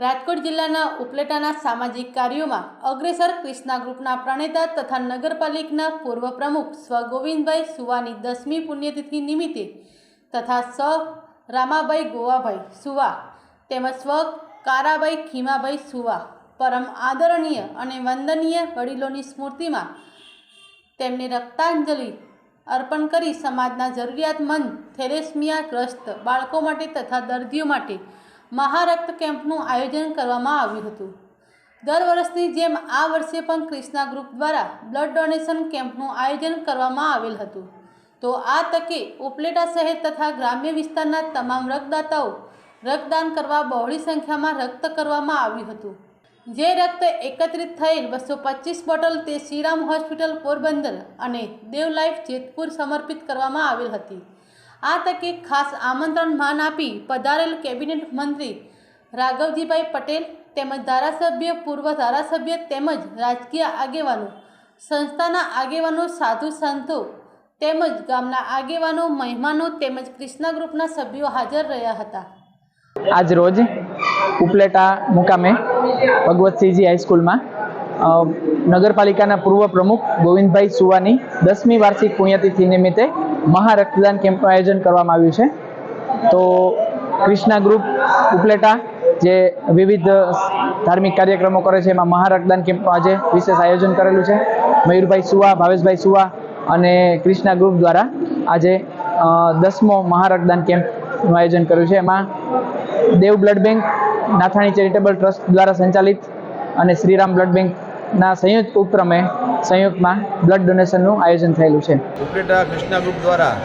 રાજકોટ જિલ્લાના ઉપલેટાના સામાજિક કાર્યોમાં અગ્રેસર ક્રિષ્ના ગ્રુપના પ્રણેતા તથા નગરપાલિકના પૂર્વ પ્રમુખ સ્વ ગોવિંદભાઈ સુવાની દસમી પુણ્યતિથિ નિમિત્તે તથા સ રામાભાઈ ગોવાભાઈ સુવા તેમજ સ્વ કારાભાઈ ખીમાભાઈ સુવા પરમ આદરણીય અને વંદનીય વડીલોની સ્મૃતિમાં તેમને રક્તાંજલિ અર્પણ કરી સમાજના જરૂરિયાતમંદ થેલેસમિયા ગ્રસ્ત બાળકો માટે તથા દર્દીઓ માટે મહારક્ત કેમ્પનું આયોજન કરવામાં આવ્યું હતું. દર વર્ષની જેમ આ વર્ષે પણ ક્રિષ્ના ગ્રુપ દ્વારા બ્લડ ડોનેશન કેમ્પનું આયોજન કરવામાં આવેલ હતું. તો આ તકે ઉપલેટા શહેર તથા ગ્રામ્ય વિસ્તારના તમામ રક્તદાતાઓ રક્તદાન કરવા બહોળી સંખ્યામાં રક્ત કરવામાં આવ્યું હતું. જે રક્ત એકત્રિત થયેલ બસો પચીસ બોટલ તે શ્રીરામ હોસ્પિટલ પોરબંદર અને દેવ લાઈફ જેતપુર સમર્પિત કરવામાં આવેલ હતી. આ તકે ખાસ આમંત્રણ માન આપી પધારેલ કેબિનેટ મંત્રી રાઘવજીભાઈ પટેલ તેમજ ધારાસભ્ય, પૂર્વ ધારાસભ્ય તેમજ રાજકીય આગેવાનો, સંસ્થાના આગેવાનો, સાધુ સંતો તેમજ ગામના આગેવાનો, મહેમાનો તેમજ ક્રિષ્ના ગ્રુપના સભ્યો હાજર રહ્યા હતા. આજ રોજ ઉપલેટા મુકામે ભગવતસિંહજી હાઈસ્કૂલમાં નગરપાલિકાના પૂર્વ પ્રમુખ ગોવિંદભાઈ સુવાની દસમી વાર્ષિક પુણ્યતિથિ નિમિત્તે મહારક્તદાન કેમ્પનું આયોજન કરવામાં આવ્યું છે. તો ક્રિષ્ના ગ્રુપ ઉપલેટા, જે વિવિધ ધાર્મિક કાર્યક્રમો કરે છે, એમાં મહારક્તદાન કેમ્પનું આજે વિશેષ આયોજન કરેલું છે. મયુરભાઈ સુવા, ભાવેશભાઈ સુવા અને ક્રિષ્ના ગ્રુપ દ્વારા આજે દસમો મહારક્તદાન કેમ્પનું આયોજન કર્યું છે. એમાં Dev blood bank, Nathani charitable trust દ્વારા સંચાલિત અને શ્રીરામ બ્લડ બેંકના સંયુક્ત ઉપક્રમે સંયુક્તમાં બ્લડ ડોનેશનનું આયોજન થયેલું છે. ઉપલેટા કૃષ્ણા ગ્રુપ દ્વારા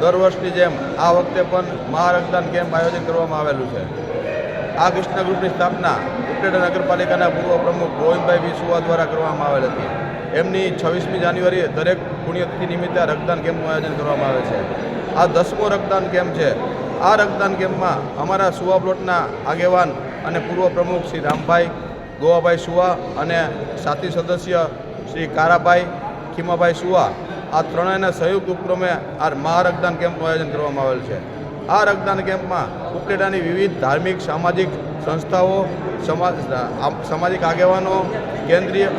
દર વર્ષની જેમ આ વખતે પણ મહારક્તદાન કેમ્પ આયોજન કરવામાં આવેલું છે. આ કૃષ્ણા ગ્રુપની સ્થાપના ઉપલેટા નગરપાલિકાના પૂર્વ પ્રમુખ ગોવિંદભાઈ વિસુવા દ્વારા કરવામાં આવેલ હતી. એમની છવ્વીસમી જાન્યુઆરીએ દરેક પુણ્યતિથિ નિમિત્તે રક્તદાન કેમ્પનું આયોજન કરવામાં આવે છે. આ દસમો રક્તદાન કેમ્પ છે. આ રક્તદાન કેમ્પમાં અમારા સુવા પ્લોટના આગેવાન અને પૂર્વ પ્રમુખ શ્રી રામભાઈ ગોવાભાઈ સુવા અને સાથી સદસ્ય શ્રી કારાભાઈ, ખીમાભાઈ સુવા, આ ત્રણેયના સંયુક્ત ઉપક્રમે આ મહારક્તદાન કેમ્પનું આયોજન કરવામાં આવેલ છે. આ રક્તદાન કેમ્પમાં ઉપલેટાની વિવિધ ધાર્મિક, સામાજિક સંસ્થાઓ, સમાજ સામાજિક આગેવાનો, કેન્દ્રીય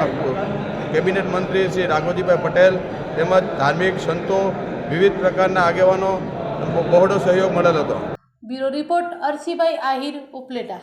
કેબિનેટ મંત્રી શ્રી રાઘવજીભાઈ પટેલ તેમજ ધાર્મિક સંતો, વિવિધ પ્રકારના આગેવાનો બહોળો સહયોગ મળેલ હતો. Bureau report Arsibhai Ahir, Upleta.